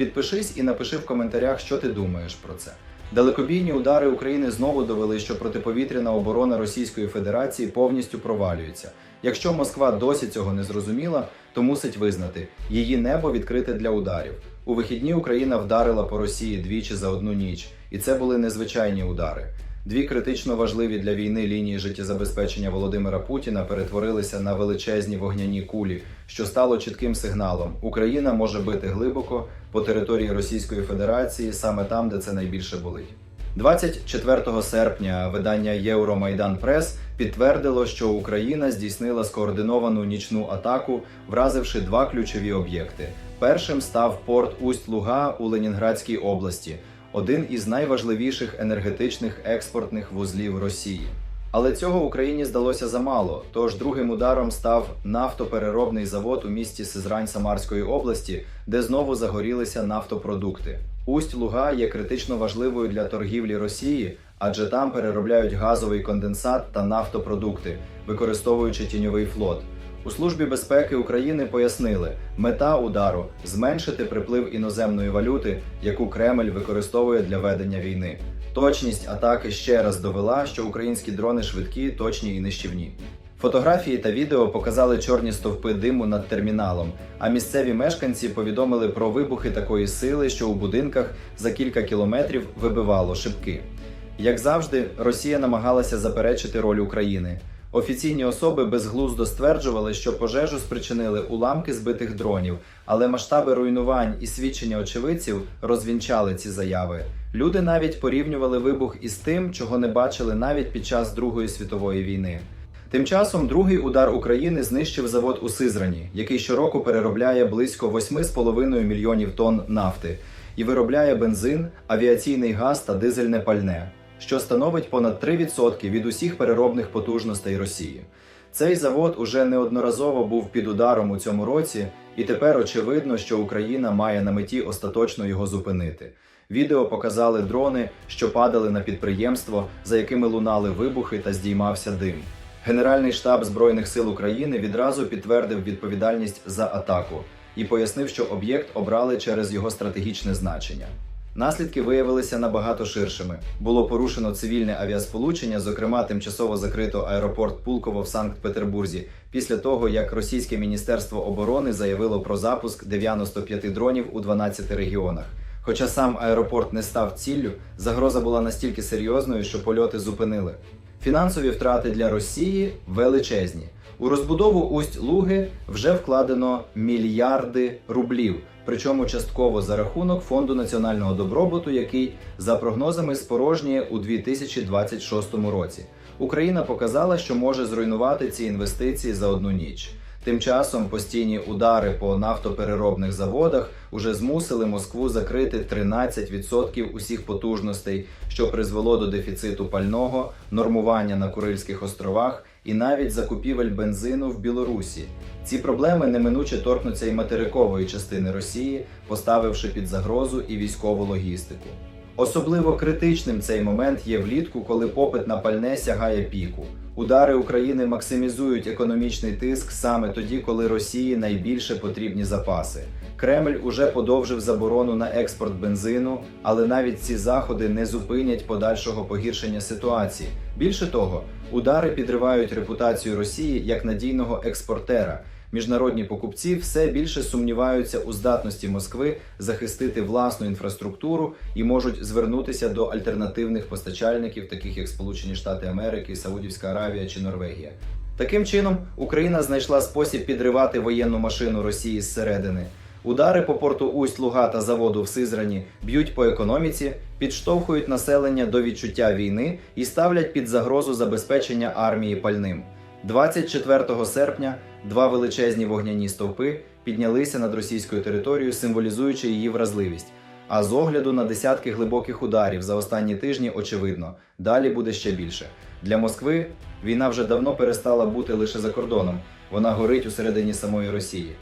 Підпишись і напиши в коментарях, що ти думаєш про це. Далекобійні удари України знову довели, що протиповітряна оборона Російської Федерації повністю провалюється. Якщо Москва досі цього не зрозуміла, то мусить визнати, її небо відкрите для ударів. У вихідні Україна вдарила по Росії двічі за одну ніч, і це були незвичайні удари. Дві критично важливі для війни лінії життєзабезпечення Володимира Путіна перетворилися на величезні вогняні кулі, що стало чітким сигналом: Україна може бити глибоко по території Російської Федерації, саме там, де це найбільше болить. 24 серпня видання Євромайдан Прес підтвердило, що Україна здійснила скоординовану нічну атаку, вразивши два ключові об'єкти. Першим став порт Усть-Луга у Ленінградській області, один із найважливіших енергетичних експортних вузлів Росії. Але цього Україні здалося замало. Тож другим ударом став нафтопереробний завод у місті Сизрань Самарської області, де знову загорілися нафтопродукти. Усть-Луга є критично важливою для торгівлі Росії, адже там переробляють газовий конденсат та нафтопродукти, використовуючи тіньовий флот. У службі безпеки України пояснили, мета удару зменшити приплив іноземної валюти, яку Кремль використовує для ведення війни. Точність атаки ще раз довела, що українські дрони швидкі, точні і нищівні. Фотографії та відео показали чорні стовпи диму над терміналом, а місцеві мешканці повідомили про вибухи такої сили, що у будинках за кілька кілометрів вибивало шибки. Як завжди, Росія намагалася заперечити роль України. Офіційні особи безглуздо стверджували, що пожежу спричинили уламки збитих дронів, але масштаби руйнувань і свідчення очевидців розвінчали ці заяви. Люди навіть порівнювали вибух із тим, чого не бачили навіть під час Другої світової війни. Тим часом другий удар України знищив завод у Сизрані, який щороку переробляє близько 8,5 мільйонів тонн нафти і виробляє бензин, авіаційний газ та дизельне пальне, що становить понад 3% від усіх переробних потужностей Росії. Цей завод уже неодноразово був під ударом у цьому році, і тепер очевидно, що Україна має на меті остаточно його зупинити. Відео показали дрони, що падали на підприємство, за якими лунали вибухи та здіймався дим. Генеральний штаб Збройних сил України відразу підтвердив відповідальність за атаку і пояснив, що об'єкт обрали через його стратегічне значення. Наслідки виявилися набагато ширшими. Було порушено цивільне авіасполучення, зокрема, тимчасово закрито аеропорт Пулково в Санкт-Петербурзі, після того як російське міністерство оборони заявило про запуск 95 дронів у 12 регіонах. Хоча сам аеропорт не став ціллю, загроза була настільки серйозною, що польоти зупинили. Фінансові втрати для Росії величезні. У розбудову усть Луги вже вкладено мільярди рублів, причому частково за рахунок фонду національного добробуту, який за прогнозами спорожніє у 2026 році. Україна показала, що може зруйнувати ці інвестиції за одну ніч. Тим часом постійні удари по нафтопереробних заводах уже змусили Москву закрити 13% усіх потужностей, що призвело до дефіциту пального, нормування на Курильських островах і навіть закупівель бензину в Білорусі. Ці проблеми неминуче торкнуться і материкової частини Росії, поставивши під загрозу і військову логістику. Особливо критичним цей момент є влітку, коли попит на пальне сягає піку. Удари України максимізують економічний тиск саме тоді, коли Росії найбільше потрібні запаси. Кремль уже подовжив заборону на експорт бензину, але навіть ці заходи не зупинять подальшого погіршення ситуації. Більше того, удари підривають репутацію Росії як надійного експортера. Міжнародні покупці все більше сумніваються у здатності Москви захистити власну інфраструктуру і можуть звернутися до альтернативних постачальників, таких як Сполучені Штати Америки, Саудівська Аравія чи Норвегія. Таким чином, Україна знайшла спосіб підривати воєнну машину Росії зсередини. Удари по порту Усть-Луга та заводу в Сизрані б'ють по економіці, підштовхують населення до відчуття війни і ставлять під загрозу забезпечення армії пальним. 24 серпня два величезні вогняні стовпи піднялися над російською територією, символізуючи її вразливість. А з огляду на десятки глибоких ударів за останні тижні очевидно, далі буде ще більше. Для Москви війна вже давно перестала бути лише за кордоном. Вона горить усередині самої Росії.